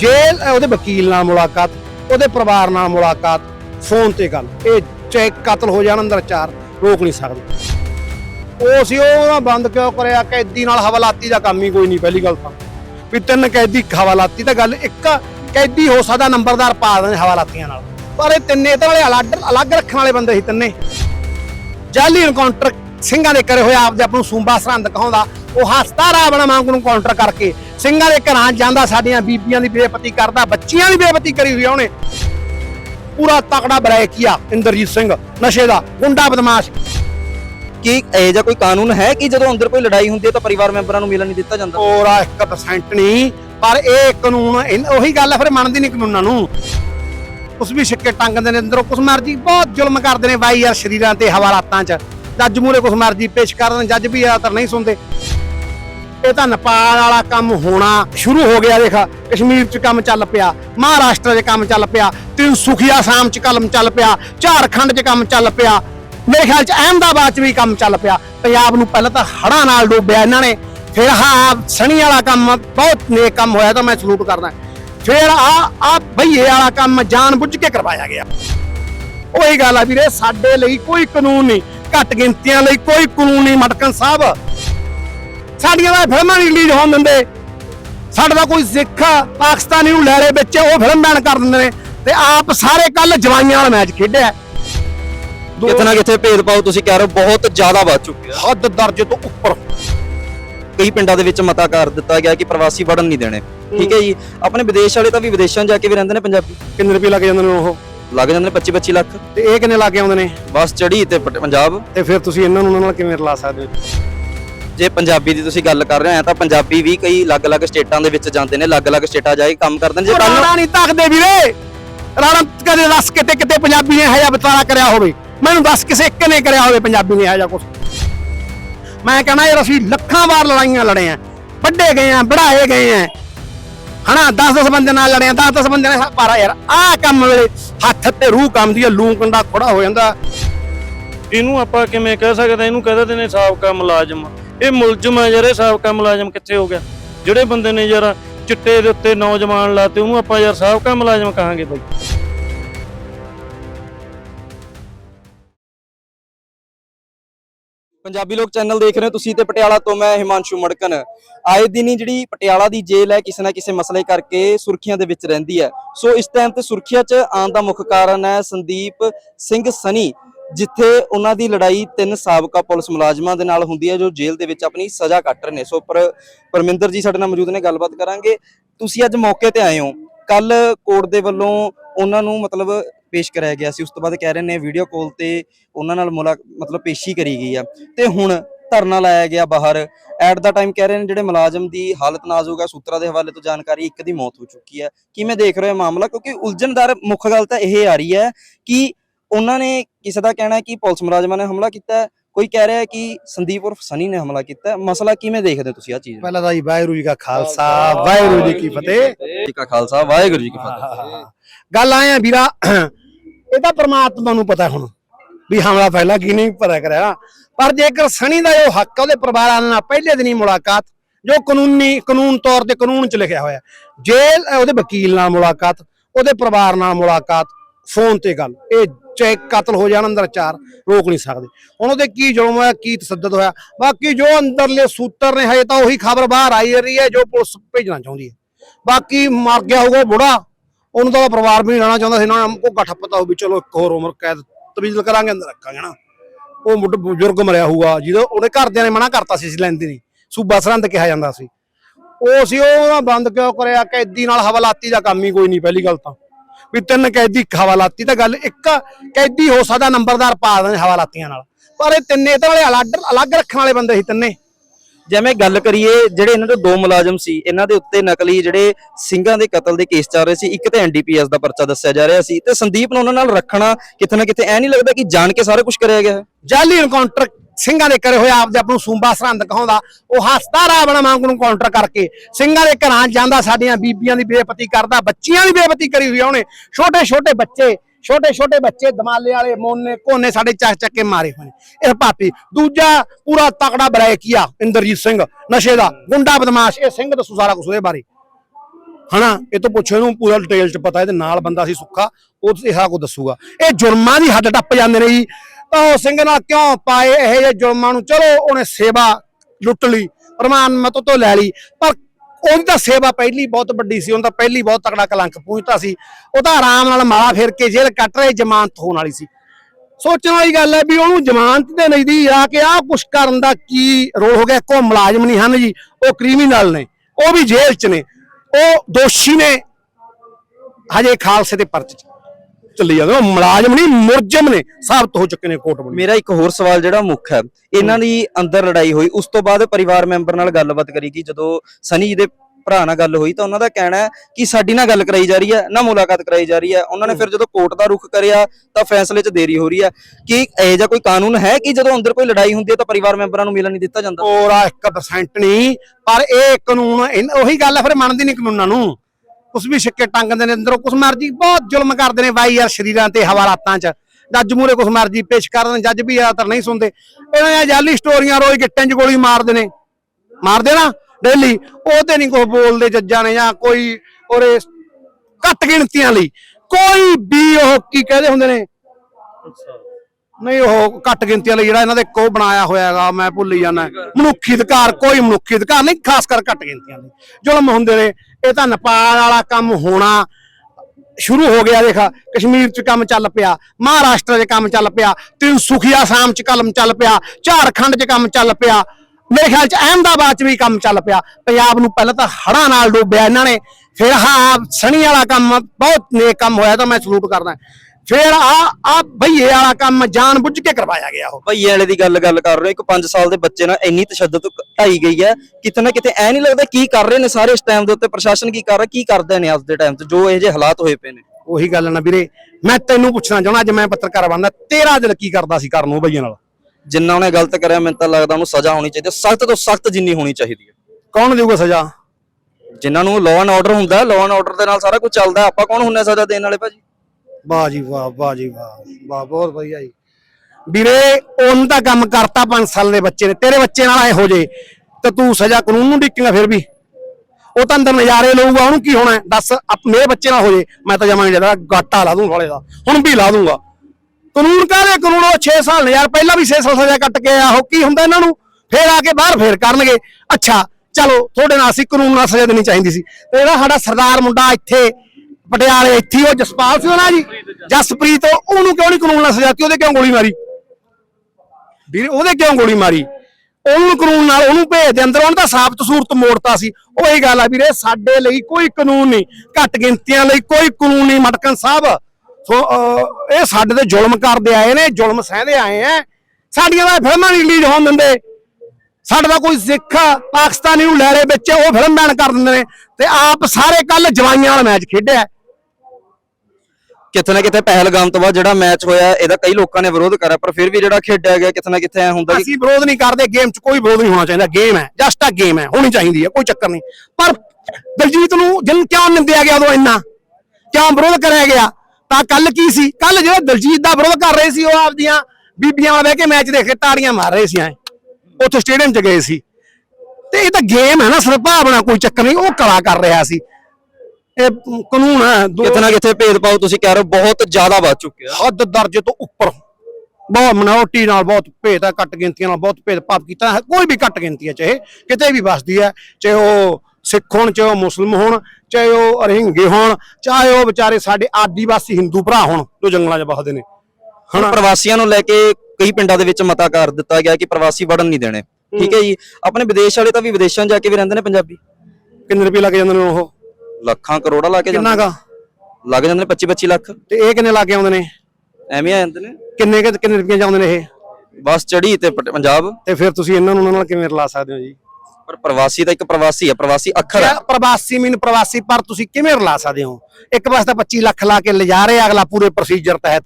ਜੇ ਉਹਦੇ ਵਕੀਲ ਨਾਲ ਮੁਲਾਕਾਤ, ਉਹਦੇ ਪਰਿਵਾਰ ਨਾਲ ਮੁਲਾਕਾਤ, ਫੋਨ ਤੇ ਗੱਲ, ਇਹ ਚਾਹੇ ਕਤਲ ਹੋ ਜਾਣ ਅੰਦਰ ਚਾਰ, ਰੋਕ ਨਹੀਂ ਸਕਦੇ। ਉਹ ਸੀ ਉਹ ਬੰਦ ਕਿਉਂ ਕਰਿਆ? ਕੈਦੀ ਨਾਲ ਹਵਾਲਾਤੀ ਦਾ ਕੰਮ ਹੀ ਕੋਈ ਨਹੀਂ, ਪਹਿਲੀ ਗੱਲ ਤਾਂ। ਵੀ ਤਿੰਨ ਕੈਦੀ ਹਵਾਲਾਤੀ ਤਾਂ ਗੱਲ, ਇੱਕ ਕੈਦੀ ਹੋ ਸਕਦਾ ਨੰਬਰਦਾਰ ਪਾ ਦੇਣ ਹਵਾਲਾਤੀਆਂ ਨਾਲ। ਪਰ ਇਹ ਤਿੰਨੇ ਤਾਂ ਵਾਲੇ ਅਲੱਗ ਅਲੱਗ ਰੱਖਣ ਵਾਲੇ ਬੰਦੇ ਸੀ ਤਿੰਨੇ। ਜਾਲੀ ਐਨਕਾਊਂਟਰ ਸਿੰਘਾਂ ਦੇ ਕਰੇ ਹੋਏ ਆਪਦੇ ਆਪ ਨੂੰ ਸੂੰਬਾ ਸਰਹੰਦ ਕਹਾਉਂਦਾ ਉਹ ਹਸਤਾ ਰਾਵਣ ਵਾਂਗ ਨੂੰ ਕਾਊਂਟਰ ਕਰਕੇ ਸਿੰਘਾਂ ਦੇ ਘਰਾਂ ਜਾਂਦਾ ਸਾਡੀਆਂ ਬੀਬੀਆਂ ਦੀ ਬੇਪਤੀ ਕਰਦਾ ਬੱਚੀਆਂ ਦੀ ਬੇਪਤੀ ਕਰੀ ਹੋਈ ਆ ਉਹਨੇ। ਪੂਰਾ ਤਕੜਾ ਬਰੈਕੀਆ ਇੰਦਰਜੀਤ ਸਿੰਘ ਨਸ਼ੇ ਦਾ ਗੁੰਡਾ ਬਦਮਾਸ਼। ਕੀ ਇਹ ਜਿਹਾ ਕੋਈ ਕਾਨੂੰਨ ਹੈ ਕਿ ਜਦੋਂ ਅੰਦਰ ਕੋਈ ਲੜਾਈ ਹੁੰਦੀ ਹੈ ਤਾਂ ਪਰਿਵਾਰ ਮੈਂਬਰਾਂ ਨੂੰ ਮਿਲਣ ਨਹੀਂ ਦਿੱਤਾ ਜਾਂਦਾ? ਪੂਰਾ 1% ਨਹੀਂ ਪਰ ਇਹ ਕਾਨੂੰਨ ਉਹੀ ਗੱਲ ਹੈ ਫਿਰ ਮੰਨਦੀ ਨਹੀਂ ਕਾਨੂੰਨਾਂ ਨੂੰ। ਉਸ ਵੀ ਸਿੱਕੇ ਟੰਗਦੇ ਨੇ ਅੰਦਰੋਂ ਕੁਛ ਮਰਜ਼ੀ ਬਹੁਤ ਜ਼ੁਲਮ ਕਰਦੇ ਨੇ ਬਾਈ ਯਾਰ ਸ਼ਰੀਰਾਂ ਤੇ ਹਵਾਲਾਤਾਂ 'ਚ। ਜੱਜ ਮੂਰੇ ਕੁਛ ਮਰਜ਼ੀ ਪੇਸ਼ ਕਰਦੇ ਜੱਜ ਵੀ ਜ਼ਿਆਦਾਤਰ ਨਹੀਂ ਸੁਣਦੇ। ਇਹ ਤਾਂ ਨੇਪਾਲ ਵਾਲਾ ਕੰਮ ਹੋਣਾ ਸ਼ੁਰੂ ਹੋ ਗਿਆ, ਦੇਖ, ਕਸ਼ਮੀਰ 'ਚ ਕੰਮ ਚੱਲ ਪਿਆ, ਮਹਾਰਾਸ਼ਟਰ 'ਚ ਕੰਮ ਚੱਲ ਪਿਆ ਤਿਨਸੁਖੀਆ ਆਸਾਮ 'ਚ ਕੰਮ ਚੱਲ ਪਿਆ, ਝਾਰਖੰਡ 'ਚ ਕੰਮ ਚੱਲ ਪਿਆ, ਮੇਰੇ ਖਿਆਲ 'ਚ ਅਹਿਮਦਾਬਾਦ 'ਚ ਵੀ ਕੰਮ ਚੱਲ ਪਿਆ। ਪੰਜਾਬ ਨੂੰ ਪਹਿਲਾਂ ਤਾਂ ਹੜ੍ਹਾਂ ਨਾਲ ਡੋਬਿਆ ਇਹਨਾਂ ਨੇ, ਫਿਰ ਹਾਂ ਸਣੀ ਵਾਲਾ ਕੰਮ ਬਹੁਤ ਨੇਕ ਕੰਮ ਹੋਇਆ ਤਾਂ ਮੈਂ ਸਲੂਟ ਕਰਦਾ। ਫਿਰ ਆ ਆ ਭਈਏ ਵਾਲਾ ਕੰਮ ਜਾਣ ਬੁੱਝ ਕੇ ਕਰਵਾਇਆ ਗਿਆ। ਉਹੀ ਗੱਲ ਆ ਵੀਰੇ, ਸਾਡੇ ਲਈ ਕੋਈ ਕਾਨੂੰਨ ਨਹੀਂ। ਘੱਟ ਗਿਣਤੀਆਂ ਲਈ ਕੋਈ ਕਾਨੂੰਨ ਨਹੀਂ ਮਟਕਨ ਸਾਹਿਬ। ਸਾਡੀਆਂ ਤਾਂ ਫਿਲਮਾਂ ਨਹੀਂ ਰਿਲੀਜ਼ ਹੋਣ ਦਿੰਦੇ। ਸਾਡਾ ਕੋਈ ਸਿੱਖ ਪਾਕਿਸਤਾਨੀ ਨੂੰ ਲੈ ਲੈ ਵਿੱਚ ਉਹ ਫਿਲਮ ਬੈਨ ਕਰ ਦਿੰਦੇ ਨੇ ਤੇ ਆਪ ਸਾਰੇ ਕੱਲ ਜਵਾਈਆਂ ਵਾਲਾ ਮੈਚ ਖੇਡਿਆ। ਦੋ- ਕਿਤੇ ਭੇਦਭਾਵ ਤੁਸੀਂ ਕਹਿ ਰਹੇ ਹੋ ਬਹੁਤ ਜ਼ਿਆਦਾ ਵੱਧ ਚੁੱਕਿਆ। ਹੱਦ ਦਰਜੇ ਤੋਂ ਉੱਪਰ। ਕਈ ਪਿੰਡਾਂ ਦੇ ਵਿੱਚ ਮਤਾ ਕਰ ਦਿੱਤਾ ਗਿਆ ਕਿ ਪ੍ਰਵਾਸੀ ਵੜਨ ਨਹੀਂ ਦੇਣੇ। ਠੀਕ ਹੈ ਜੀ। ਆਪਣੇ ਵਿਦੇਸ਼ ਵਾਲੇ ਤਾਂ ਵੀ ਵਿਦੇਸ਼ਾਂ ਜਾ ਕੇ ਵੀ ਰਹਿੰਦੇ ਨੇ ਪੰਜਾਬੀ। ਕਿੰਨੇ ਰੁਪਏ ਲੱਗ ਜਾਂਦੇ ਨੇ ਉਹ? ਲੱਗ ਜਾਂਦੇ ਨੇ 25 25 ਲੱਖ। ਤੇ ਇਹ ਕਿੰਨੇ ਲੱਗ ਆਉਂਦੇ ਨੇ? ਬਸ ਚੜੀ ਤੇ ਪਟ- ਪੰਜਾਬ। ਤੇ ਫਿਰ ਤੁਸੀਂ ਇਹਨਾਂ ਨੂੰ ਉਹਨਾਂ ਨਾਲ ਕਿਵੇਂ ਰਲਾ ਸਕਦੇ ਹੋ? ਜੇ ਪੰਜਾਬੀ ਦੀ ਤੁਸੀਂ ਗੱਲ ਕਰ ਰਹੇ ਹੋ ਤਾਂ ਪੰਜਾਬੀ ਵੀ ਕਈ ਅਲੱਗ-ਅਲੱਗ ਸਟੇਟਾਂ ਦੇ ਵਿੱਚ ਜਾਂਦੇ ਨੇ ਅਲੱਗ-ਅਲੱਗ ਸਟੇਟਾਂ ਜਾ ਕੇ ਕੰਮ ਕਰਦੇ ਨੇ ਜੇ ਕੱਲ੍ਹ ਨੂੰ- ਰਾਣਾ ਨਹੀਂ ਤੱਕਦੇ ਵੀਰੇ! ਰਾਣਾ ਕਦੇ ਦੱਸ ਕਿਤੇ ਕਿਤੇ ਪੰਜਾਬੀ ਨੇ ਹਜਾ ਬਤਾਰਾ ਕਰਿਆ ਹੋਵੇ। ਮੈਨੂੰ ਦੱਸ ਕਿਸੇ ਇੱਕ ਨੇ ਕਰਿਆ ਹੋਵੇ ਪੰਜਾਬੀ ਨੇ ਹਜਾ ਕੁਝ ਮੈਂ ਕਹਣਾ ਯਾਰ ਅਸੀਂ ਲੱਖਾਂ ਵਾਰ ਲੜਾਈਆਂ ਲੜੇ ਆ। ਵੱਡੇ ਗਏ ਆ ਬੜਾਏ ਗਏ ਆ। ਹਨਾ 10-10 ਬੰਦੇ ਨਾਲ ਲੜੇ 10-10 ਬੰਦੇ ਨਾਲ ਪਾਰਾ ਯਾਰ। ਆਹ ਕੰਮ ਵੇਲੇ ਹੱਥ ਤੇ ਰੂਹ ਕੰਮਦੀ ਆ, ਲੂੰ ਕੰਡਾ ਖੜਾ ਹੋ ਜਾਂਦਾ। ਇਹਨੂੰ ਆਪਾਂ ਕਿਵੇਂ ਕਹਿ ਸਕਦੇ ਇਹਨੂੰ ਕਹਿ ਦਿੰਦੇ ਨੇ ਸਾਬਕਾ ਮੁਲਾਜ਼ਮ। ਇਹ ਮੁਲਜ਼ਮ ਹੈ ਯਾਰ, ਇਹ ਸਾਬਕਾ ਮੁਲਾਜ਼ਮ ਕਿੱਥੇ ਹੋ ਗਿਆ? ਜਿਹੜੇ ਬੰਦੇ ਨੇ ਯਾਰ ਚਿੱਟੇ ਦੇ ਉੱਤੇ ਨੌਜਵਾਨ ਲਾਤੇ, ਉਹਨੂੰ ਆਪਾਂ ਯਾਰ ਸਾਬਕਾ ਮੁਲਾਜ਼ਮ ਕਹਾਂਗੇ ਬਾਈ। ਪੰਜਾਬੀ ਲੋਕ ਚੈਨਲ ਦੇਖ ਰਹੇ ਹੋ ਤੁਸੀਂ ਤੇ ਪਟਿਆਲਾ ਤੋਂ ਮੈਂ ਹਿਮਾਂਸ਼ੂ ਮੜਕਨ। ਆਏ ਦਿਨ ਹੀ ਜਿਹੜੀ ਪਟਿਆਲਾ ਦੀ ਜੇਲ੍ਹ ਹੈ, ਕਿਸੇ ਨਾ ਕਿਸੇ ਮਸਲੇ ਕਰਕੇ ਸੁਰਖੀਆਂ ਦੇ ਵਿੱਚ ਰਹਿੰਦੀ ਹੈ। ਸੋ ਇਸ ਟਾਈਮ ਤੇ ਸੁਰਖੀਆਂ 'ਚ ਆਉਣ ਦਾ ਮੁੱਖ ਕਾਰਨ ਹੈ ਸੰਦੀਪ ਸਿੰਘ ਸਨੀ, ਜਿੱਥੇ ਉਹਨਾਂ ਦੀ ਲੜਾਈ ਤਿੰਨ ਸਾਬਕਾ ਪੁਲਿਸ ਮੁਲਾਜ਼ਮਾਂ ਦੇ ਨਾਲ ਹੁੰਦੀ ਹੈ, ਜੋ ਜੇਲ੍ਹ ਦੇ ਵਿੱਚ ਆਪਣੀ ਸਜ਼ਾ ਕੱਟ ਰਹੇ ਨੇ। ਸੋ ਪਰ ਪਰਮਿੰਦਰ ਜੀ ਸਾਡੇ ਨਾਲ ਮੌਜੂਦ ਨੇ, ਗੱਲਬਾਤ ਕਰਾਂਗੇ। ਤੁਸੀਂ ਅੱਜ ਮੌਕੇ ਤੇ ਆਏ ਹੋ। ਕੱਲ ਕੋਰਟ ਦੇ ਵੱਲੋਂ ਉਹਨਾਂ ਨੂੰ ਮਤਲਬ ਪੇਸ਼ ਕਰਾਇਆ ਗਿਆ ਸੀ। ਉਸ ਤੋਂ ਬਾਅਦ ਕਹਿ ਰਹੇ ਨੇ ਵੀਡੀਓ ਕਾਲ ਤੇ ਉਹਨਾਂ ਨਾਲ ਮੁਲਾ ਮਤਲਬ ਪੇਸ਼ੀ ਕਰੀ ਗਈ ਆ। ਤੇ ਹੁਣ ਧਰਨਾ ਲਾਇਆ ਗਿਆ ਬਾਹਰ। ਐਟ ਦਾ ਟਾਈਮ ਕਹਿ ਰਹੇ ਨੇ ਜਿਹੜੇ ਮੁਲਾਜ਼ਮ ਦੀ ਹਾਲਤ ਨਾਜ਼ੁਕ ਹੈ ਸੂਤਰਾਂ ਦੇ ਹਵਾਲੇ ਤੋਂ ਜਾਣਕਾਰੀ ਇੱਕ ਦੀ ਮੌਤ ਹੋ ਚੁੱਕੀ ਹੈ ਕਿਵੇਂ ਦੇਖ ਰਹੇ ਹੋ ਮਾਮਲਾ? ਕਿਉਂਕਿ ਉਲਝਣਦਾਰ ਮੁੱਖ ਗੱਲ ਤਾਂ ਇਹ ਆ ਰਹੀ ਹੈ ਕਿ ਉਹਨਾਂ ਨੇ ਕਿਸੇ ਦਾ ਕਹਿਣਾ ਹੈ ਕਿ ਪੁਲਿਸ ਮੁਲਾਜ਼ਮਾਂ ਨੇ ਹਮਲਾ ਕੀਤਾ ਕੋਈ ਕਹਿ ਰਿਹਾ ਹੈ ਕਿ ਸੰਦੀਪ ਉਰਫ ਸਨੀ ਨੇ ਹਮਲਾ ਕੀਤਾ ਮਸਲਾ ਕਿਵੇਂ ਦੇਖਦੇ ਹੋ ਤੁਸੀਂ ਆ ਚੀਜ਼? ਪਹਿਲਾਂ ਤਾਂ ਜੀ ਵਾਹਿਗੁਰੂ ਜੀ ਕਾ ਖਾਲਸਾ ਵਾਹਿਗੁਰੂ ਜੀ ਕੀ ਫਤਿਹ। ਜੀ ਕਾ ਖਾਲਸਾ ਵਾਹਿਗੁਰੂ ਜੀ ਕੀ ਫਤਿਹ। ਗੱਲ ਆਏ ਆ ਵੀਰਾ ਇਹ ਤਾਂ ਪ੍ਰਮਾਤਮਾ ਨੂੰ ਪਤਾ ਹੁਣ ਵੀ ਹਮਲਾ ਫੈਲਾ ਕੀ ਨਹੀਂ ਪਤਾ ਕਰਿਆ। ਪਰ ਜੇਕਰ ਸਣੀ ਦਾ ਉਹ ਹੱਕ ਉਹਦੇ ਪਰਿਵਾਰਾਂ ਨਾਲ ਪਹਿਲੇ ਦਿਨ ਹੀ ਮੁਲਾਕਾਤ, ਜੋ ਕਾਨੂੰਨੀ, ਕਾਨੂੰਨ ਤੌਰ ਤੇ ਕਾਨੂੰਨ ਚ ਲਿਖਿਆ ਹੋਇਆ, ਜੇਲ੍ਹ ਉਹਦੇ ਵਕੀਲ ਨਾਲ ਮੁਲਾਕਾਤ, ਉਹਦੇ ਪਰਿਵਾਰ ਨਾਲ ਮੁਲਾਕਾਤ, ਫੋਨ ਤੇ ਗੱਲ, ਇਹ ਚਾਹੇ ਕਤਲ ਹੋ ਜਾਣ, ਅੰਦਰ ਚਾਰ, ਰੋਕ ਨਹੀਂ ਸਕਦੇ। ਹੁਣ ਉਹਦੇ ਕੀ ਜ਼ੁਲਮ ਹੋਇਆ, ਕੀ ਤਸੱਦਦ ਹੋਇਆ, ਬਾਕੀ ਜੋ ਅੰਦਰਲੇ ਸੂਤਰ ਨੇ, ਹਜੇ ਤਾਂ ਉਹੀ ਖਬਰ ਬਾਹਰ ਆਈ ਰਹੀ ਹੈ, ਜੋ ਪੁਲਿਸ ਭੇਜਣਾ ਚਾਹੁੰਦੀ ਹੈ। ਬਾਕੀ ਮਰ ਗਿਆ ਹੋਊਗਾ ਬੁੜਾ ਉਹਨੂੰ ਤਾਂ ਉਹਦਾ ਪਰਿਵਾਰ ਵੀ ਨਹੀਂ ਰਹਿਣਾ ਚਾਹੁੰਦਾ ਸੀ ਨਾ ਕੋ ਗੱਠ ਪਤਾ ਹੋ ਵੀ ਚਲੋ ਇੱਕ ਹੋਰ ਉਮਰ ਕੈਦ ਤਵੀਜ਼ਲ ਕਰਾਂਗੇ, ਅੰਦਰ ਰੱਖਾਂਗੇ ਨਾ ਉਹ ਮੁੱਢ ਬਜ਼ੁਰਗ ਮਰਿਆ ਹੋਊਗਾ, ਜਿਹਦਾ ਉਹਦੇ ਘਰਦਿਆਂ ਨੇ ਮਨਾ ਕਰਤਾ ਸੀ, ਅਸੀਂ ਲੈਂਦੇ ਨਹੀਂ। ਸੂਬਾ ਸਰਹੰਦ ਕਿਹਾ ਜਾਂਦਾ ਸੀ। ਉਹ ਸੀ, ਉਹ ਬੰਦ ਕਿਉਂ ਕਰਿਆ? ਕੈਦੀ ਨਾਲ ਹਵਾਲਾਤੀ ਦਾ ਕੰਮ ਹੀ ਕੋਈ ਨਹੀਂ, ਪਹਿਲੀ ਗੱਲ ਤਾਂ। ਵੀ ਤਿੰਨ ਕੈਦੀ ਹਵਾਲਾਤੀ ਤਾਂ ਗੱਲ, ਇੱਕ ਕੈਦੀ ਹੋ ਸਕਦਾ ਨੰਬਰਦਾਰ ਪਾ ਦੇਣ ਹਵਾਲਾਤੀਆਂ ਨਾਲ। ਪਰ ਇਹ ਤਿੰਨੇ ਤਾਂ ਵਾਲੇ ਅਲੱਗ ਅਲੱਗ ਰੱਖਣ ਵਾਲੇ ਬੰਦੇ ਸੀ ਤਿੰਨੇ। ਜਿਵੇਂ ਗੱਲ ਕਰੀਏ ਜਿਹੜੇ ਇਹਨਾਂ ਦੇ ਦੋ ਮੁਲਾਜ਼ਮ ਸੀ, ਇਹਨਾਂ ਦੇ ਉੱਤੇ ਨਕਲੀ ਜਿਹੜੇ ਸਿੰਘਾਂ ਦੇ ਕਤਲ ਦੇ ਕੇਸ ਚੱਲ ਰਹੇ ਸੀ, ਇੱਕ ਤੇ ਐਨਡੀਪੀਐਸ ਦਾ ਪਰਚਾ ਦੱਸਿਆ ਜਾ ਰਿਹਾ ਸੀ ਤੇ ਸੰਦੀਪ ਨੂੰ ਉਹਨਾਂ ਨਾਲ ਰੱਖਣਾ ਕਿਤੇ ਨਾ ਕਿਤੇ ਐ ਨਹੀਂ ਲੱਗਦਾ ਕਿ ਜਾਣ ਕੇ ਸਾਰਾ ਕੁਝ ਕਰਿਆ ਗਿਆ ਹੈ। ਜਾਲੀ ਐਨਕਾਊਂਟਰ ਸਿੰਘਾਂ ਦੇ ਕਰੇ ਹੋਏ ਆਪਦੇ ਆਪ ਨੂੰ ਸੂੰਬਾ ਸਰਹੰਦ ਕਹਾਉਂਦਾ ਉਹ ਹਸਤਾ ਰਾਵਣ ਵਾਂਗ ਨੂੰ ਕਾਊਂਟਰ ਕਰਕੇ, ਸਿੰਘਾਂ ਦੇ ਘਰਾਂ ਜਾਂਦਾ, ਸਾਡੀਆਂ ਬੀਬੀਆਂ ਦੀ ਬੇਪਤੀ ਕਰਦਾ, ਬੱਚੀਆਂ ਦੀ ਬੇਪਤੀ ਕਰੀ ਹੋਈ ਆ ਉਹਨੇ ਛੋਟੇ ਛੋਟੇ ਬੱਚੇ ਛੋਟੇ ਛੋਟੇ ਬੱਚੇ, ਦਮਾਲੇ ਵਾਲੇ ਮੋਨੇ, ਕੋਨੇ ਸਾਡੇ ਚੱਕ ਚੱਕ ਕੇ ਮਾਰੇ ਹੋਏ ਨੇ। ਇਹ ਭਾਪੀ ਦੂਜਾ ਪੂਰਾ ਤਕੜਾ ਬਰੈਕੀਆ ਇੰਦਰਜੀਤ ਸਿੰਘ, ਨਸ਼ੇ ਦਾ ਗੁੰਡਾ ਬਦਮਾਸ਼, ਇਹ ਸਿੰਘ ਦੱਸੂ ਸਾਰਾ ਕੁਝ ਉਹਦੇ ਬਾਰੇ। ਹਨਾ, ਇਹ ਤੋਂ ਪੁੱਛੋ ਇਹਨੂੰ ਪੂਰਾ ਡਿਟੇਲ ਚ ਪਤਾ, ਇਹਦੇ ਨਾਲ ਬੰਦਾ ਸੀ ਸੁੱਖਾ, ਉਹ ਇਹ ਸਾਰਾ ਕੁਝ ਦੱਸੂਗਾ। ਇਹ ਜੁਰਮਾਂ ਦੀ ਹੱਦ ਟੱਪ ਜਾਂਦੇ ਨੇ ਜੀ। ਤਾਂ ਉਹ ਸਿੰਘ ਨਾਲ ਕਿਉਂ ਪਾਏ ਇਹ ਜਿਹੇ ਜੁਰਮਾਂ ਨੂੰ? ਚਲੋ, ਉਹਨੇ ਸੇਵਾ ਲੁੱਟ ਲਈ ਪ੍ਰਮਾਨ ਤੋਂ ਲੈ ਲਈ, ਪਰ ਉਹਦੀ ਤਾਂ ਸੇਵਾ ਪਹਿਲੀ ਬਹੁਤ ਵੱਡੀ ਸੀ, ਉਹਨੂੰ ਤਾਂ ਪਹਿਲੀ ਬਹੁਤ ਤਕੜਾ ਕਲੰਕ ਪਹੁੰਚਤਾ ਸੀ। ਉਹ ਤਾਂ ਆਰਾਮ ਨਾਲ ਮਾਲਾ ਫੇਰ ਕੇ ਜੇਲ੍ਹ ਕੱਟ ਰਹੇ, ਜ਼ਮਾਨਤ ਹੋਣ ਵਾਲੀ ਸੀ। ਸੋਚਣ ਵਾਲੀ ਗੱਲ ਹੈ ਵੀ ਉਹਨੂੰ ਜ਼ਮਾਨਤ ਦੇ ਨਜ਼ਦੀਕ ਆ ਕੇ ਆਹ ਕੁਛ ਕਰਨ ਦਾ ਕੀ ਰੋਲ ਹੋ ਗਿਆ ਕੋ ਮੁਲਾਜ਼ਮ ਨਹੀਂ ਹਨ ਜੀ, ਉਹ ਕ੍ਰਿਮੀਨਲ ਨੇ, ਉਹ ਵੀ ਜੇਲ੍ਹ 'ਚ ਨੇ, ਉਹ ਦੋਸ਼ੀ ਨੇ, ਹਜੇ ਖਾਲਸੇ ਦੇ ਪਰਚ 'ਚ। ਚੱਲੀ ਜਾਂਦੇ ਉਹ ਮੁਲਾਜ਼ਮ ਨਹੀਂ ਮੁਰਜਮ ਨੇ। ਸਾਬਤ ਹੋ ਚੁੱਕੇ ਨੇ ਕੋਰਟ ਬਣੀ। ਮੇਰਾ ਇੱਕ ਹੋਰ ਸਵਾਲ ਜਿਹੜਾ ਮੁੱਖ ਹੈ ਇਹਨਾਂ ਦੀ ਅੰਦਰ ਲੜਾਈ ਹੋਈ ਉਸ ਤੋਂ ਬਾਅਦ ਪਰਿਵਾਰ ਮੈਂਬਰ ਨਾਲ ਗੱਲਬਾਤ ਕਰੀ ਗਈ। ਜਦੋਂ ਸਨੀ ਜੀ ਦੇ ਭਰਾ ਨਾਲ ਗੱਲ ਹੋਈ ਤਾਂ ਉਹਨਾਂ ਦਾ ਕਹਿਣਾ ਹੈ ਕਿ ਸਾਡੀ ਨਾਲ ਗੱਲ ਕਰਾਈ ਜਾ ਰਹੀ ਹੈ ਨਾ ਮੁਲਾਕਾਤ ਕਰਾਈ ਜਾ ਰਹੀ ਹੈ। ਉਹਨਾਂ ਨੇ ਫਿਰ ਜਦੋਂ ਕੋਰਟ ਦਾ ਰੁਖ ਕਰਿਆ ਤਾਂ ਫੈਸਲੇ 'ਚ ਦੇਰੀ ਹੋ ਰਹੀ ਹੈ। ਕਿ ਇਹ ਜਿਹਾ ਕੋਈ ਕਾਨੂੰਨ ਹੈ ਕਿ ਜਦੋਂ ਅੰਦਰ ਕੋਈ ਲੜਾਈ ਹੁੰਦੀ ਹੈ ਤਾਂ ਪਰਿਵਾਰ ਮੈਂਬਰਾਂ ਨੂੰ ਮਿਲਣ ਨਹੀਂ ਦਿੱਤਾ ਜਾਂਦਾ? ਪੂਰਾ 1% ਨਹੀਂ ਪਰ ਇਹ ਕਾਨੂੰਨ ਉਹੀ ਗੱਲ ਹੈ ਫਿਰ ਮੰਨਦੀ ਨਹੀਂ ਕਾਨੂੰਨਾਂ ਨੂੰ। ਕੁਛ ਵੀ ਸਿੱਕੇ ਟੰਗਦੇ ਨੇ ਅੰਦਰੋਂ, ਕੁਛ ਮਰਜ਼ੀ, ਬਹੁਤ ਜ਼ੁਲਮ ਕਰਦੇ ਨੇ ਬਾਈ ਯਾਰ ਸ਼ਰੀਰਾਂ ਤੇ ਹਵਾਲਾਤਾਂ 'ਚ। ਜੱਜ ਮੂਰੇ ਕੁਛ ਮਰਜ਼ੀ ਪੇਸ਼ ਕਰਨ ਜੱਜ ਵੀ ਜ਼ਿਆਦਾਤਰ ਨਹੀਂ ਸੁਣਦੇ। ਇਹਨਾਂ ਦੀਆਂ ਜਾਲੀ ਸਟੋਰੀਆਂ ਰੋਜ਼ ਗਿੱਟਾਂ 'ਚ ਗੋਲੀ ਮਾਰਦੇ ਨੇ। ਮਾਰਦੇ ਨਾ ਡੇਲੀ ਉਹ ਤੇ ਨਹੀਂ ਕੁਛ ਬੋਲਦੇ ਜੱਜਾਂ ਨੇ ਜਾਂ ਕੋਈ ਔਰੇ ਘੱਟ ਗਿਣਤੀਆਂ ਲਈ। ਕੋਈ ਵੀ ਉਹ ਕੀ ਕਹਦੇ ਹੁੰਦੇ ਨੇ? ਨਹੀਂ, ਉਹ ਘੱਟ ਗਿਣਤੀਆਂ ਲਈ ਜਿਹੜਾ ਇਹਨਾਂ ਦੇ ਕੋ ਬਣਾਇਆ ਹੋਇਆ ਹੈਗਾ, ਮੈਂ ਭੁੱਲ ਹੀ ਜਾਣਾ ਮਨੁੱਖੀ ਅਧਿਕਾਰ, ਕੋਈ ਮਨੁੱਖੀ ਅਧਿਕਾਰ ਨਹੀਂ, ਖਾਸ ਕਰ ਘੱਟ ਗਿਣਤੀਆਂ ਲਈ। ਜ਼ੁਲਮ ਹੁੰਦੇ ਨੇ, ਇਹ ਤਾਂ ਨੇਪਾਲ ਵਾਲਾ ਕੰਮ ਹੋਣਾ ਸ਼ੁਰੂ ਹੋ ਗਿਆ, ਦੇਖ। ਕਸ਼ਮੀਰ 'ਚ ਕੰਮ ਚੱਲ ਪਿਆ, ਮਹਾਰਾਸ਼ਟਰ 'ਚ ਕੰਮ ਚੱਲ ਪਿਆ ਤਿਨਸੁਖੀਆ ਸਾਮ 'ਚ ਕੰਮ ਚੱਲ ਪਿਆ, ਝਾਰਖੰਡ 'ਚ ਕੰਮ ਚੱਲ ਪਿਆ। ਮੇਰੇ ਖਿਆਲ 'ਚ ਅਹਿਮਦਾਬਾਦ 'ਚ ਵੀ ਕੰਮ ਚੱਲ ਪਿਆ। ਪੰਜਾਬ ਨੂੰ ਪਹਿਲਾਂ ਤਾਂ ਹੜ੍ਹਾਂ ਨਾਲ ਡੁੱਬਿਆ ਇਹਨਾਂ ਨੇ, ਫਿਰ ਹਾਂ, ਸਣੀ ਵਾਲਾ ਕੰਮ ਬਹੁਤ ਨੇਕ ਕੰਮ ਹੋਇਆ, ਤਾਂ ਮੈਂ ਸਲੂਟ ਕਰਦਾ। ਫਿਰ ਆ ਆ ਭਈਏ ਵਾਲਾ ਕੰਮ ਜਾਣ ਬੁੱਝ ਕੇ ਕਰਵਾਇਆ ਗਿਆ ਉਹ। ਭਈਏ ਵਾਲੇ ਦੀ ਗੱਲ ਗੱਲ ਕਰ ਰਹੇ ਹੋ ਇੱਕ 5 ਸਾਲ ਦੇ ਬੱਚੇ ਨਾਲ ਇੰਨੀ ਤਸ਼ੱਦਦ ਢਾਈ ਗਈ ਹੈ ਕਿਤੇ ਨਾ ਕਿਤੇ ਐ ਨਹੀਂ ਲੱਗਦਾ ਕੀ ਕਰ ਰਹੇ ਨੇ ਸਾਰੇ ਇਸ ਟਾਈਮ ਦੇ ਉੱਤੇ ਪ੍ਰਸ਼ਾਸਨ ਕੀ ਕਰ ਰਿਹਾ ਕੀ ਕਰਦੇ ਨੇ ਅੱਜ ਦੇ ਟਾਈਮ 'ਚ ਜੋ ਇਹ ਜਿਹੇ ਹਾਲਾਤ ਹੋਏ ਪਏ ਨੇ। ਉਹੀ ਗੱਲ ਨਾ ਵੀਰੇ ਮੈਂ ਤੈਨੂੰ ਪੁੱਛਣਾ ਚਾਹਣਾ ਅੱਜ ਮੈਂ ਪੱਤਰਕਾਰ ਬਣਦਾ ਤੇਰਾ ਦਿਲ ਕੀ ਕਰਦਾ ਸੀ ਕਰਨ ਨੂੰ ਭਈਏ ਨਾਲ? ਜਿੰਨਾ ਉਹਨੇ ਗਲਤ ਕਰਿਆ ਮੈਨੂੰ ਤਾਂ ਲੱਗਦਾ ਉਹਨੂੰ ਸਜ਼ਾ ਹੋਣੀ ਚਾਹੀਦੀ ਸਖਤ ਤੋਂ ਸਖਤ ਜਿੰਨੀ ਹੋਣੀ ਚਾਹੀਦੀ ਹੈ। ਕੌਣ ਦੇਊਗਾ ਸਜ਼ਾ? ਜਿਨ੍ਹਾਂ ਨੂੰ ਲਾਅ ਐਂਡ ਆਰਡਰ ਹੁੰਦਾ ਲਾਅ ਐਂਡ ਆਰਡਰ ਦੇ ਨਾਲ ਸਾਰਾ ਕੁਝ ਚੱਲਦਾ ਆਪਾਂ ਕੌਣ ਹੁੰਨੇ ਸਜ਼ਾ ਦੇਣ ਵਾਲੇ ਭਾਜੀ? ਵਾਹ ਜੀ ਵਾਹ ਵਾਹ ਜੀ ਵਾਹ ਵਾਹ, ਬਹੁਤ ਵਧੀਆ ਜੀ। ਵੀਰੇ, ਉਹਨ ਤਾਂ ਕੰਮ ਕਰਤਾ 5 ਸਾਲ ਦੇ ਬੱਚੇ ਨੇ। ਤੇਰੇ ਬੱਚੇ ਨਾਲ ਐ ਜੇ। ਤੇ ਤੂੰ ਸਜ਼ਾ ਕਾਨੂੰਨ ਨੂੰ ਡਿੱਕੇਗਾ ਫਿਰ ਵੀ। ਉਹ ਤਾਂ ਅੰਦਰ ਨਜ਼ਾਰੇ ਲਊਗਾ, ਉਹਨੂੰ ਕੀ ਹੋਣਾ ਦੱਸ ਮੇਰੇ ਬੱਚੇ ਨਾਲ ਹੋ ਜੇ। ਮੈਂ ਤਾਂ ਜਮਾਂ ਜਦਾ ਗਾਟਾ ਲਾ ਦੂੰ ਸਾਲੇ ਦਾ। ਹੁਣ ਵੀ ਲਾ ਦੂੰਗਾ। ਕਾਨੂੰਨ ਕਾਹਦੇ ਕਾਨੂੰਨ? ਉਹ 6 ਸਾਲ ਨੇ ਯਾਰ, ਪਹਿਲਾਂ ਵੀ 6 ਸਾਲ ਸਜ਼ਾ ਕੱਟ ਕੇ ਆ ਉਹ ਕੀ ਹੁੰਦਾ ਇਹਨਾਂ ਨੂੰ? ਫੇਰ ਆ ਕੇ ਬਾਹਰ ਫੇਰ ਕਰਨਗੇ। ਅੱਛਾ, ਚਲੋ, ਤੁਹਾਡੇ ਨਾਲ ਅਸੀਂ ਕਾਨੂੰਨ ਨਾਲ ਸਜ਼ਾ ਦੇਣੀ ਚਾਹੀਦੀ ਸੀ। ਤੇ ਜਿਹੜਾ ਸਾਡਾ ਸਰਦਾਰ ਮੁੰਡਾ ਇੱਥੇ ਪਟਿਆਲੇ ਇੱਥੇ ਉਹ ਜਸਪਾਲ ਸਿੰਘ ਨਾ ਜੀ ਜਸਪ੍ਰੀਤ, ਉਹਨੂੰ ਕਿਉਂ ਨਹੀਂ ਕਾਨੂੰਨ ਨਾਲ ਸਜ਼ਾ ਦਿੱਤੀ ਉਹਦੇ ਕਿਉਂ ਗੋਲੀ ਮਾਰੀ? ਵੀਰ, ਉਹਦੇ ਕਿਉਂ ਗੋਲੀ ਮਾਰੀ? ਉਹਨੂੰ ਕਾਨੂੰਨ ਨਾਲ ਉਹਨੂੰ ਭੇਜ ਦੇ ਅੰਦਰ, ਉਹਨੇ ਤਾਂ ਸਾਬਤ ਸੂਰਤ ਮੋੜਤਾ ਸੀ। ਉਹੀ ਗੱਲ ਆ ਵੀਰੇ, ਸਾਡੇ ਲਈ ਕੋਈ ਕਾਨੂੰਨ ਨਹੀਂ। ਘੱਟ ਗਿਣਤੀਆਂ ਲਈ ਕੋਈ ਕਾਨੂੰਨ ਨਹੀਂ, ਮਟਕਨ ਸਾਹਿਬ। ਸੋ ਇਹ ਸਾਡੇ ਤੇ ਜ਼ੁਲਮ ਕਰਦੇ ਆਏ ਨੇ, ਜ਼ੁਲਮ ਸਹਦੇ ਆਏ ਆ ਸਾਡੀਆਂ ਤਾਂ ਫਿਲਮਾਂ ਨਹੀਂ ਰਿਲੀਜ਼ ਹੋਣ ਦਿੰਦੇ। ਸਾਡਾ ਤਾਂ ਕੋਈ ਸਿੱਖ ਪਾਕਿਸਤਾਨੀ ਨੂੰ ਲੈ ਰਹੇ ਵਿੱਚ ਉਹ ਫਿਲਮ ਬੈਨ ਕਰ ਦਿੰਦੇ ਨੇ। ਤੇ ਆਪ ਸਾਰੇ ਕੱਲ ਜਵਾਈਆਂ ਵਾਲਾ ਮੈਚ ਖੇਡਿਆ। ਕਿਤੇ ਨਾ ਕਿਤੇ ਪਹਿਲਗਾਮ ਤੋਂ ਬਾਅਦ ਜਿਹੜਾ ਮੈਚ ਹੋਇਆ, ਇਹਦਾ ਕਈ ਲੋਕਾਂ ਨੇ ਵਿਰੋਧ ਕਰਿਆ, ਪਰ ਫਿਰ ਵੀ ਜਿਹੜਾ ਖੇਡਿਆ ਗਿਆ, ਕਿਤੇ ਨਾ ਕਿਤੇ ਐ ਹੁੰਦਾ ਕਿ ਅਸੀਂ ਵਿਰੋਧ ਨਹੀਂ ਕਰਦੇ ਗੇਮ 'ਚ ਕੋਈ ਵਿਰੋਧ ਨਹੀਂ ਹੋਣਾ ਚਾਹੀਦਾ ਗੇਮ ਹੈ ਜਸਟ ਆ ਗੇਮ ਹੈ, ਹੋਣੀ ਚਾਹੀਦੀ ਹੈ, ਕੋਈ ਚੱਕਰ ਨਹੀਂ। ਪਰ ਦਲਜੀਤ ਨੂੰ ਜਿੰਨ ਕਿਉਂ ਨਿੰਦਿਆ ਗਿਆ ਉਦੋਂ ਇੰਨਾ? ਕਿਉਂ ਵਿਰੋਧ ਕਰਿਆ ਗਿਆ? ਤਾਂ ਕੱਲ ਕੀ ਸੀ? ਕੱਲ ਜਿਹੜਾ ਦਲਜੀਤ ਦਾ ਵਿਰੋਧ ਕਰ ਰਹੇ ਸੀ, ਉਹ ਆਪਦੀਆਂ ਬੀਬੀਆਂ ਨਾਲ ਬਹਿ ਕੇ ਮੈਚ ਦੇਖ ਕੇ ਤਾੜੀਆਂ ਮਾਰ ਰਹੇ ਸੀ ਐ। ਉੱਥੇ ਸਟੇਡੀਅਮ 'ਚ ਗਏ ਸੀ। ਤੇ ਇਹ ਤਾਂ ਗੇਮ ਹੈ ਨਾ ਸਰਭਾਵਨਾ ਕੋਈ ਚੱਕਰ ਨਹੀਂ, ਉਹ ਕਲਾ ਕਰ ਰਿਹਾ ਸੀ। ਇਹ ਕਾਨੂੰਨ ਹੈ। ਦੋ- ਕਿਤੇ ਨਾ ਕਿਤੇ ਭੇਦਭਾਵ ਤੁਸੀਂ ਕਹਿ ਰਹੇ ਹੋ ਬਹੁਤ ਜ਼ਿਆਦਾ ਵੱਧ ਚੁੱਕਿਆ। ਹੱਦ ਦਰਜੇ ਤੋਂ ਉੱਪਰ। ਬਹੁਤ ਮਿਨੋਰਟੀ ਨਾਲ ਬਹੁਤ ਭੇਦ ਹੈ ਘੱਟ ਗਿਣਤੀਆਂ ਨਾਲ ਬਹੁਤ ਭੇਦਭਾਵ ਕੀਤਾ ਹੈ। ਕੋਈ ਵੀ ਘੱਟ ਗਿਣਤੀ ਹੈ ਚਾਹੇ ਕਿਤੇ ਵੀ ਵੱਸਦੀ ਹੈ ਚਾਹੇ ਉਹ ਸਿੱਖ ਹੋਣ ਚਾਹੇ ਉਹ ਮੁਸਲਮ ਹੋਣ ਚਾਹੇ ਉਹ ਅਰਹਿੰਗੇ ਹੋਣ ਚਾਹੇ ਉਹ ਵਿਚਾਰੇ ਸਾਡੇ ਆਦੀਵਾਸੀ ਹਿੰਦੂ ਭਰਾ ਹੋਣ ਜੋ ਜੰਗਲਾਂ 'ਚ ਵੱਸਦੇ ਨੇ। ਹੁਣ ਪ੍ਰਵਾਸੀਆਂ ਨੂੰ ਲੈ ਕੇ ਕਈ ਪਿੰਡਾਂ ਦੇ ਵਿੱਚ ਮਤਾ ਕਰ ਦਿੱਤਾ ਗਿਆ ਕਿ ਪ੍ਰਵਾਸੀ ਵੜਨ ਨਹੀਂ ਦੇਣੇ। ਠੀਕ ਹੈ। ਜੀ? ਆਪਣੇ ਵਿਦੇਸ਼ ਵਾਲੇ ਤਾਂ ਵੀ ਵਿਦੇਸ਼ਾਂ 'ਚ ਜਾ ਕੇ ਵੀ ਰਹਿੰਦੇ ਨੇ ਪੰਜਾਬੀ। ਕਿੰਨੇ ਰੁਪਏ ਲੱਗ ਜਾਂਦੇ ਨੇ ਉਹ? ਲੱਖਾਂ ਕਰੋੜਾਂ ਲਾ ਕੇ ਕਿੰਨਾ ਜਾਂਦੇ? ਗਾ ਲੱਗ ਜਾਂਦੇ ਨੇ 25 25 ਲੱਖ। ਤੇ ਇਹ ਕਿੰਨੇ ਲੱਗ ਆਉਂਦੇ ਨੇ? ਐਵੇਂ ਆ ਜਾਂਦੇ ਨੇ। ਕਿੰਨੇ ਕੁ- ਕਿੰਨੇ ਰੁਪਏ ਜਾਂਦੇ ਨੇ ਇਹ? ਬਸ ਚੜੀ ਤੇ ਪਟ- ਪੰਜਾਬ। ਤੇ ਫਿਰ ਤੁਸੀਂ ਇਹਨਾਂ ਨੂੰ ਉਹਨਾਂ ਨਾਲ ਕਿਵੇਂ ਰਲਾ ਸਕਦੇ ਹੋ ਜੀ? ਪਰ ਪ੍ਰਵਾਸੀ ਤਾਂ ਇੱਕ ਪ੍ਰਵਾਸੀ ਹੈ ਪ੍ਰਵਾਸੀ ਅੱਖਰ ਹੈ ਕਿਆ ਪ੍ਰਵਾਸੀ ਮੀਨ ਪ੍ਰਵਾਸੀ ਪਰ ਤੁਸੀਂ ਕਿਵੇਂ ਰਲਾ ਸਕਦੇ ਹੋ? ਇੱਕ ਪਾਸੇ ਤਾਂ 25 ਲੱਖ ਲਾ ਕੇ ਲਿਜਾ ਰਿਹਾ ਅਗਲਾ ਪੂਰੇ ਪ੍ਰੋਸੀਜਰ ਤਹਿਤ।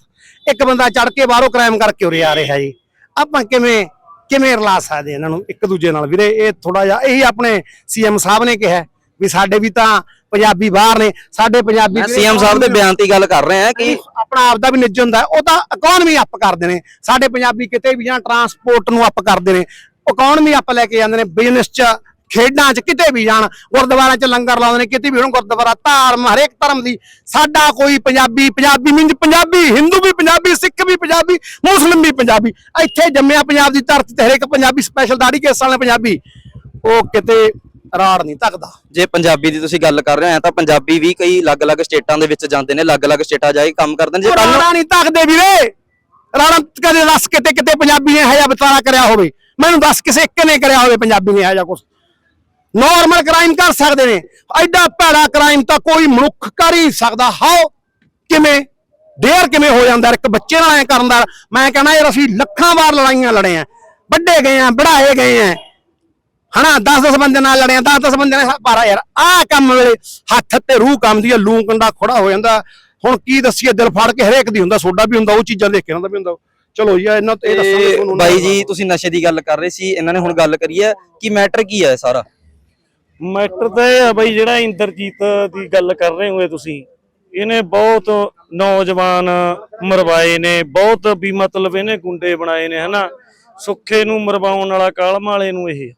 ਇੱਕ ਬੰਦਾ ਚੜ ਕੇ ਬਾਹਰੋਂ ਕ੍ਰਾਈਮ ਕਰਕੇ ਉਰੇ ਆ ਰਿਹਾ ਜੀ। ਆਪਾਂ ਕਿਵੇਂ ਕਿਵੇਂ ਰਲਾ ਸਕਦੇ ਇਹਨਾਂ ਨੂੰ ਇੱਕ ਦੂਜੇ ਨਾਲ? ਵੀਰੇ ਇਹ ਥੋੜਾ ਜਿਹਾ ਇਹੀ ਆਪਣੇ ਸੀਐਮ ਸਾਹਿਬ ਨੇ ਕਿਹਾ ਵੀ ਸਾਡੇ ਵੀ ਤਾਂ ਪੰਜਾਬੀ ਬਾਹਰ ਨੇ ਸਾਡੇ ਪੰਜਾਬੀ ਸੀਐਮ ਸਾਹਿਬ ਦੇ ਬਿਆਨ ਤੇ ਗੱਲ ਕਰ ਰਿਹਾ ਕਿ ਆਪਣਾ ਆਪ ਦਾ ਵੀ ਨਿੱਜ ਹੁੰਦਾ ਉਹ ਤਾਂ ਇਕਨੋਮੀ ਅਪ ਕਰਦੇ ਨੇ। ਸਾਡੇ ਪੰਜਾਬੀ ਕਿਤੇ ਵੀ ਜਾਂ ਟਰਾਂਸਪੋਰਟ ਨੂੰ ਅਪ ਕਰਦੇ ਨੇ। ਇਕਨੋਮੀ ਅਪ ਲੈ ਕੇ ਜਾਂਦੇ ਨੇ ਬਿਜ਼ਨਸ 'ਚ ਖੇਡਾਂ 'ਚ ਕਿਤੇ ਵੀ ਜਾਣ ਗੁਰਦੁਆਰਿਆਂ 'ਚ ਲੰਗਰ ਲਾਉਂਦੇ ਨੇ ਕਿਤੇ ਵੀ ਹੁਣ ਗੁਰਦੁਆਰਾ ਧਰਮ ਹਰੇਕ ਧਰਮ ਦੀ। ਸਾਡਾ ਕੋਈ ਪੰਜਾਬੀ ਪੰਜਾਬੀ ਮੀਨਸ ਪੰਜਾਬੀ ਹਿੰਦੂ ਵੀ ਪੰਜਾਬੀ ਸਿੱਖ ਵੀ ਪੰਜਾਬੀ ਮੁਸਲਿਮ ਵੀ ਪੰਜਾਬੀ। ਇੱਥੇ ਜੰਮਿਆ ਪੰਜਾਬ ਦੀ ਧਰਤੀ ਤੇ ਹਰੇਕ ਪੰਜਾਬੀ ਸਪੈਸ਼ਲ ਦਾੜੀ ਕੇਸਾਂ ਵਾਲੇ ਪੰਜਾਬੀ। ਉਹ ਕਿਤੇ ਰਾੜ ਨਹੀਂ ਤੱਕਦਾ ਜੇ ਪੰਜਾਬੀ ਦੀ ਤੁਸੀਂ ਗੱਲ ਕਰ ਰਹੇ ਹੋ ਤਾਂ ਪੰਜਾਬੀ ਵੀ ਕਈ ਅਲੱਗ-ਅਲੱਗ ਸਟੇਟਾਂ ਦੇ ਵਿੱਚ ਜਾਂਦੇ ਨੇ ਅਲੱਗ-ਅਲੱਗ ਸਟੇਟਾਂ ਜਾ ਕੇ ਕੰਮ ਕਰਦੇ ਨੇ। ਜੇ ਉਹ ਕੱਲ ਰਾਣਾ ਨਹੀਂ ਤੱਕਦੇ ਵੀਰੇ। ਰਾਣਾ ਕਦੇ ਦੱਸ ਕਿਤੇ ਕਿਤੇ ਪੰਜਾਬੀ ਨੇ ਹਜਾ ਬਤਾਰਾ ਕਰਿਆ ਹੋਵੇ। ਮੈਨੂੰ ਦੱਸ ਕਿਸੇ ਇੱਕ ਨੇ ਕਰਿਆ ਹੋਵੇ ਪੰਜਾਬੀ ਨੇ ਹਜਾ ਕੁਝ ਨਾਰਮਲ ਕ੍ਰਾਈਮ ਕਰ ਸਕਦੇ ਨੇ। ਐਡਾ ਭੈੜਾ ਕ੍ਰਾਈਮ ਤਾਂ ਕੋਈ ਮਨੁੱਖ ਕਰ ਹੀ ਸਕਦਾ। ਹਾਓ ਕਿਵੇਂ? ਡੇਰ ਕਿਵੇਂ ਹੋ ਜਾਂਦਾ? ਇੱਕ ਬੱਚੇ ਨਾਲ ਐ ਕਰਨ ਦਾ ਮੈਂ ਕਹਿੰਦਾ ਯਾਰ ਅਸੀਂ ਲੱਖਾਂ ਵਾਰ ਲੜਾਈਆਂ ਲੜੇ ਆ। ਵੱਡੇ ਗਏ ਆ ਬੜਾਏ ਗਏ ਆ। ਹਨਾ 10-10 ਬੰਦੇ ਨਾਲ ਲੜੇ ਆ 10-10 ਬੰਦੇ ਨਾਲ ਪਾਰਾ ਯਾਰ ਆਹ ਕੰਮ ਵੇਲੇ ਹੱਥ ਤੇ ਰੂਹ ਕੰਮਦੀ ਆ ਲੂੰ ਕੰਡਾ ਖੜਾ ਹੋ ਜਾਂਦਾ। ਹੁਣ ਕੀ ਦੱਸੀਏ ਦਿਲ ਫੜ ਕੇ ਹਰੇਕ ਦੀ ਹੁੰਦਾ ਸੋਡਾ ਵੀ ਹੁੰਦਾ ਉਹ ਚੀਜ਼ਾਂ ਦੇਖ ਕੇ ਇਹਨਾਂ ਦਾ ਵੀ ਹੁੰਦਾ। ਚਲੋ ਜੀ ਇਹਨਾਂ ਇਹ ਦੱਸਾਂਗੇ ਤੇ ਤੁਹਾਨੂੰ ਬਾਈ ਜੀ ਤੁਸੀਂ ਨਸ਼ੇ ਦੀ ਗੱਲ ਕਰ ਰਹੇ ਸੀ ਇਹਨਾਂ ਨੇ ਹੁਣ ਗੱਲ ਕਰੀ ਹੈ ਕਿ ਮੈਟਰ ਕੀ ਹੈ ਸਾਰਾ? ਮੈਟਰ ਤਾਂ ਇਹ ਆ ਬਈ ਜਿਹੜਾ ਇੰਦਰਜੀਤ ਦੀ ਗੱਲ ਕਰ ਰਹੇ ਹੋਏ ਤੁਸੀਂ ਇਹਨੇ ਬਹੁਤ ਨੌਜਵਾਨ ਮਰਵਾਏ ਨੇ ਬਹੁਤ ਵੀ ਮਤਲਬ ਇਹਨੇ ਗੁੰਡੇ ਬਣਾਏ ਨੇ ਹਨਾ। ਸੁੱਖੇ ਨੂੰ ਮਰਵਾਉਣ ਵਾਲਾ ਕਾਲਮ ਵਾਲੇ ਨੂੰ ਇਹ।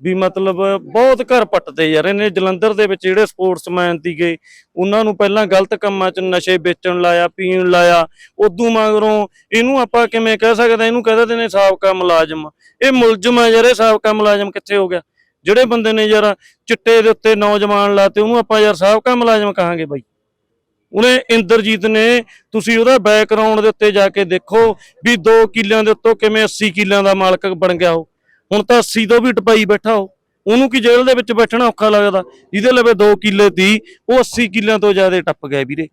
ਵੀ ਮਤਲਬ ਬਹੁਤ ਘਰ ਪੱਟਦੇ ਯਾਰ, ਇਹਨੇ ਜਲੰਧਰ ਦੇ ਵਿੱਚ ਜਿਹੜੇ ਸਪੋਰਟਸਮੈਨ ਸੀਗੇ, ਉਹਨਾਂ ਨੂੰ ਪਹਿਲਾਂ ਗਲਤ ਕੰਮਾਂ 'ਚ ਨਸ਼ੇ ਵੇਚਣ ਲਾਇਆ, ਪੀਣ ਲਾਇਆ, ਉਦੋਂ ਮਗਰੋਂ ਇਹਨੂੰ ਆਪਾਂ ਕਿਵੇਂ ਕਹਿ ਸਕਦੇ ਇਹਨੂੰ ਕਹਿ ਦਿੰਦੇ ਸਾਬਕਾ ਮੁਲਾਜ਼ਮ। ਇਹ ਮੁਲਜ਼ਮ ਹੈ ਯਾਰ, ਇਹ ਸਾਬਕਾ ਮੁਲਾਜ਼ਮ ਕਿੱਥੇ ਹੋ ਗਿਆ? ਜਿਹੜੇ ਬੰਦੇ ਨੇ ਯਾਰ ਚਿੱਟੇ ਦੇ ਉੱਤੇ ਨੌਜਵਾਨ ਲਾਤੇ, ਉਹਨੂੰ ਆਪਾਂ ਯਾਰ ਸਾਬਕਾ ਮੁਲਾਜ਼ਮ ਕਹਾਂਗੇ ਬਾਈ। ਉਹਨੇ ਇੰਦਰਜੀਤ ਨੇ, ਤੁਸੀਂ ਉਹਦਾ ਬੈਕਗ੍ਰਾਉਂਡ ਦੇ ਉੱਤੇ ਜਾ ਕੇ ਦੇਖੋ ਵੀ 2 ਕਿੱਲਿਆਂ ਦੇ ਉੱਤੋਂ ਕਿਵੇਂ 80 ਕਿੱਲਿਆਂ ਦਾ ਮਾਲਕ ਬਣ ਗਿਆ ਉਹ। ਹੁਣ ਤਾਂ 80 ਤੋਂ ਵੀ ਟਪਾਈ ਬੈਠਾ ਉਹ। ਉਹਨੂੰ ਕੀ ਜੇਲ੍ਹ ਦੇ ਵਿੱਚ ਬੈਠਣਾ ਔਖਾ ਲੱਗਦਾ? ਜਿਹਦੇ ਲਵੇ 2 ਕਿੱਲੇ ਦੀ ਉਹ 80 ਕਿੱਲਿਆਂ ਤੋਂ ਜ਼ਿਆਦਾ ਟੱਪ ਗਿਆ ਵੀਰੇ।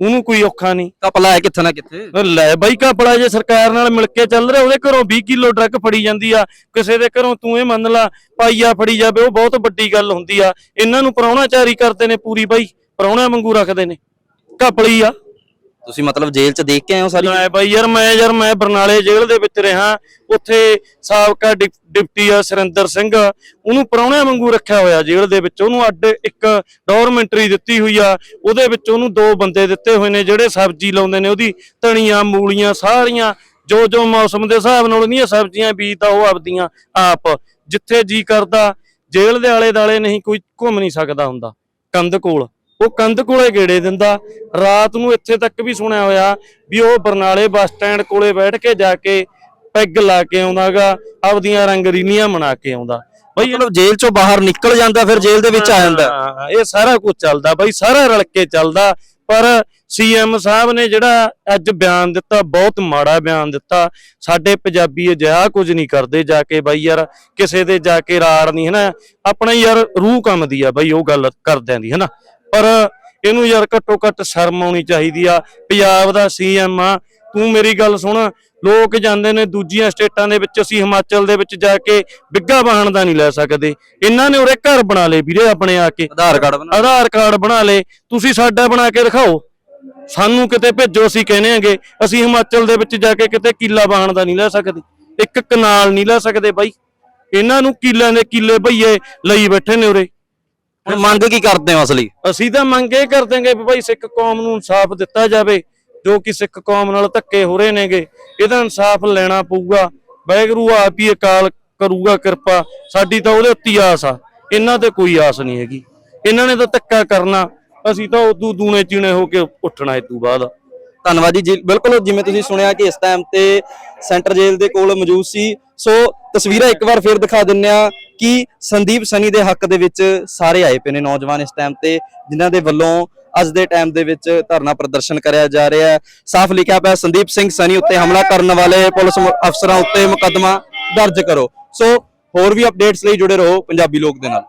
ਉਹਨੂੰ ਕੋਈ ਔਖਾ ਨਹੀਂ। ਕਪਲਾ ਹੈ ਕਿੱਥੇ ਨਾ ਕਿੱਥੇ? ਲੈ ਬਾਈ ਕਾਪੜਾ ਜੇ ਸਰਕਾਰ ਨਾਲ ਮਿਲ ਕੇ ਚੱਲ ਰਿਹਾ ਉਹਦੇ ਘਰੋਂ 20 ਕਿਲੋ ਡਰੱਗ ਫੜੀ ਜਾਂਦੀ ਆ। ਕਿਸੇ ਦੇ ਘਰੋਂ ਤੂੰ ਇਹ ਮੰਨ ਲਾ ਪਾਈਆ ਫੜੀ ਜਾਵੇ ਉਹ ਬਹੁਤ ਵੱਡੀ ਗੱਲ ਹੁੰਦੀ ਆ। ਇਹਨਾਂ ਨੂੰ ਪ੍ਰਾਹੁਣਾਚਾਰੀ ਕਰਦੇ ਨੇ ਪੂਰੀ ਬਾਈ। ਪ੍ਰਾਹੁਣਾ ਵਾਂਗੂ ਰੱਖਦੇ ਨੇ। ਕਾਪੜੀ ਆ। ਤੁਸੀਂ ਮਤਲਬ ਜੇਲ੍ਹ 'ਚ ਦੇਖ ਕੇ ਆਏ ਹੋ ਸਾਰੀ ਲੈ ਬਾਈ ਯਾਰ ਮੈਂ ਯਾਰ ਮੈਂ ਬਰਨਾਲੇ ਜੇਲ੍ਹ ਦੇ ਵਿੱਚ ਰਿਹਾ। ਉੱਥੇ ਸਾਬਕਾ ਡਿਪ- ਡਿਪਟੀ ਆ ਸੁਰਿੰਦਰ ਸਿੰਘ। ਉਹਨੂੰ ਪ੍ਰਾਹੁਣਿਆਂ ਵਾਂਗੂ ਰੱਖਿਆ ਹੋਇਆ ਜੇਲ੍ਹ ਦੇ ਵਿੱਚ। ਉਹਨੂੰ ਅੱਡ ਇੱਕ ਡੋਰਮੈਂਟਰੀ ਦਿੱਤੀ ਹੋਈ ਆ। ਉਹਦੇ ਵਿੱਚ ਉਹਨੂੰ ਦੋ ਬੰਦੇ ਦਿੱਤੇ ਹੋਏ ਨੇ ਜਿਹੜੇ ਸਬਜ਼ੀ ਲਾਉਂਦੇ ਨੇ। ਉਹਦੀ ਧਣੀਆਂ ਮੂਲੀਆਂ ਸਾਰੀਆਂ ਜੋ ਜੋ ਮੌਸਮ ਦੇ ਹਿਸਾਬ ਨਾਲ ਉਹਦੀਆਂ ਸਬਜ਼ੀਆਂ ਬੀਜਦਾ ਉਹ ਆਪਦੀਆਂ ਆਪ। ਜਿੱਥੇ ਜੀ ਕਰਦਾ ਜੇਲ੍ਹ ਦੇ ਆਲੇ ਦਾਲੇ ਨਹੀਂ ਕੋਈ ਘੁੰਮ ਨਹੀਂ ਸਕਦਾ ਹੁੰਦਾ। ਕੰਧ ਕੋਲ। ਉਹ ਕੰਧ ਕੋਲੇ ਗੇੜੇ ਦਿੰਦਾ। ਰਾਤ ਨੂੰ ਇੱਥੇ ਤੱਕ ਵੀ ਸੁਣਿਆ ਹੋਇਆ ਵੀ ਉਹ ਬਰਨਾਲੇ ਬੱਸ ਸਟੈਂਡ ਕੋਲੇ ਬੈਠ ਕੇ ਜਾ ਕੇ ਪੈਗ ਲਾ ਕੇ ਆਉਂਦਾਗਾ ਆਪਦੀਆਂ ਰੰਗਰੀਨੀਆਂ ਮਨਾ ਕੇ ਆਉਂਦਾ। ਬਈ ਮਤਲਬ ਜੇਲ੍ਹ 'ਚੋਂ ਬਾਹਰ ਨਿਕਲ ਜਾਂਦਾ ਫਿਰ ਜੇਲ੍ਹ ਦੇ ਵਿੱਚ ਆ ਜਾਂਦਾ। ਇਹ ਸਾਰਾ ਕੁਝ ਚੱਲਦਾ। ਬਈ ਸਾਰਾ ਰਲ ਕੇ ਚੱਲਦਾ। ਪਰ ਸੀਐਮ ਸਾਹਿਬ ਨੇ ਜਿਹੜਾ ਅੱਜ ਬਿਆਨ ਦਿੱਤਾ ਬਹੁਤ ਮਾੜਾ ਬਿਆਨ ਦਿੱਤਾ। ਸਾਡੇ ਪੰਜਾਬੀ ਅਜਿਹਾ ਕੁਝ ਨਹੀਂ ਕਰਦੇ ਜਾ ਕੇ ਬਾਈ ਯਾਰ ਕਿਸੇ ਦੇ ਜਾ ਕੇ ਰਾੜ ਨਹੀਂ ਹਨਾ? ਆਪਣਾ ਯਾਰ ਰੂਹ ਕੰਮਦੀ ਆ ਬਈ ਉਹ ਗੱਲ ਕਰਦਿਆਂ ਦੀ ਹਨਾ? ਪਰ ਇਹਨੂੰ ਯਾਰ ਘੱਟੋ ਘੱਟ ਸ਼ਰਮ ਆਉਣੀ ਚਾਹੀਦੀ ਆ। ਪੰਜਾਬ ਦਾ ਸੀਐਮ ਆ। ਤੂੰ ਮੇਰੀ ਗੱਲ ਸੁਣ। ਲੋਕ ਜਾਂਦੇ ਨੇ ਦੂਜੀਆਂ ਸਟੇਟਾਂ ਦੇ ਵਿੱਚ ਅਸੀਂ ਹਿਮਾਚਲ ਦੇ ਵਿੱਚ ਜਾ ਕੇ ਬਿੱਗਾ ਵਾਹਣ ਦਾ ਨਹੀਂ ਲੈ ਸਕਦੇ। ਇਹਨਾਂ ਨੇ ਉਰੇ ਘਰ ਬਣਾ ਲਏ ਵੀਰੇ ਆਪਣੇ ਆ ਕੇ। ਆਧਾਰ ਕਾਰਡ ਬਣਾ ਆਧਾਰ ਕਾਰਡ ਬਣਾ ਲਏ। ਤੁਸੀਂ ਸਾਡਾ ਬਣਾ ਕੇ ਦਿਖਾਓ। ਸਾਨੂੰ ਕਿਤੇ ਭੇਜੋ ਅਸੀਂ ਕਹਿੰਦੇ ਆਂਗੇ। ਅਸੀਂ ਹਿਮਾਚਲ ਦੇ ਵਿੱਚ ਜਾ ਕੇ ਕਿਤੇ ਕਿੱਲਾ ਵਾਹਣ ਦਾ ਨਹੀਂ ਲੈ ਸਕਦੇ। ਇੱਕ ਕਨਾਲ ਨਹੀਂ ਲੈ ਸਕਦੇ ਬਾਈ। ਇਹਨਾਂ ਨੂੰ ਕਿੱਲਿਆਂ ਦੇ ਕਿੱਲੇ ਭਈਏ ਲਈ ਬੈਠੇ ਨੇ ਉਰੇ। ਹੁਣ ਮੰਗ ਕੀ ਕਰਦੇ ਹੋ ਅਸਲੀ? ਅਸੀਂ ਤਾਂ ਮੰਗ ਇਹ ਕਰ ਦਿਆਂਗੇ ਵੀ ਭਾਈ ਸਿੱਖ ਕੌਮ ਨੂੰ ਇਨਸਾਫ ਦਿੱਤਾ ਜਾਵੇ, ਜੋ ਕਿ ਸਿੱਖ ਕੌਮ ਨਾਲ ਧੱਕੇ ਹੋ ਰਹੇ ਨੇਗੇ, ਇਹਦਾ ਇਨਸਾਫ ਲੈਣਾ ਪਊਗਾ। ਵਾਹਿਗੁਰੂ ਆਪ ਹੀ ਅਕਾਲ ਕਰੂਗਾ ਕਿਰਪਾ, ਸਾਡੀ ਤਾਂ ਉਹਦੇ ਉੱਤੇ ਆਸ ਆ, ਇਹਨਾਂ ਤੇ ਕੋਈ ਆਸ ਨਹੀਂ ਹੈਗੀ। ਇਹਨਾਂ ਨੇ ਤਾਂ ਧੱਕਾ ਕਰਨਾ, ਅਸੀਂ ਤਾਂ ਉਦੋਂ ਦੂਣੇ ਚੀਣੇ ਹੋ ਕੇ ਉੱਠਣਾ ਇਸ ਤੋਂ ਬਾਅਦ। ਧੰਨਵਾਦ ਜੀ ਜੀ, ਬਿਲਕੁਲ ਜਿਵੇਂ ਤੁਸੀਂ ਸੁਣਿਆ ਕਿ ਇਸ ਟਾਈਮ ਤੇ ਸੈਂਟਰ ਜੇਲ੍ਹ ਦੇ ਕੋਲ ਮੌਜੂਦ ਸੀ। ਸੋ ਤਸਵੀਰਾਂ ਇੱਕ ਵਾਰ ਫੇਰ ਦਿਖਾ ਦਿੰਨੇ ਆ ਕਿ ਸੰਦੀਪ ਸਨੀ ਦੇ ਹੱਕ ਦੇ ਵਿੱਚ ਸਾਰੇ ਆਏ ਪਏ ਨੇ ਨੌਜਵਾਨ ਇਸ ਟਾਈਮ ਤੇ, ਜਿਨ੍ਹਾਂ ਦੇ ਵੱਲੋਂ ਅੱਜ ਦੇ ਟਾਈਮ ਦੇ ਵਿੱਚ ਧਰਨਾ ਪ੍ਰਦਰਸ਼ਨ ਕਰਿਆ ਜਾ ਰਿਹਾ ਹੈ। ਸਾਫ਼ ਲਿਖਿਆ ਪਿਆ, ਸੰਦੀਪ ਸਿੰਘ ਸਨੀ ਉੱਤੇ ਹਮਲਾ ਕਰਨ ਵਾਲੇ ਪੁਲਿਸ ਅਫਸਰਾਂ ਉੱਤੇ ਮੁਕੱਦਮਾ ਦਰਜ ਕਰੋ। ਸੋ ਹੋਰ ਵੀ ਅਪਡੇਟਸ ਲਈ ਜੁੜੇ ਰਹੋ ਪੰਜਾਬੀ ਲੋਕ ਦੇ ਨਾਲ।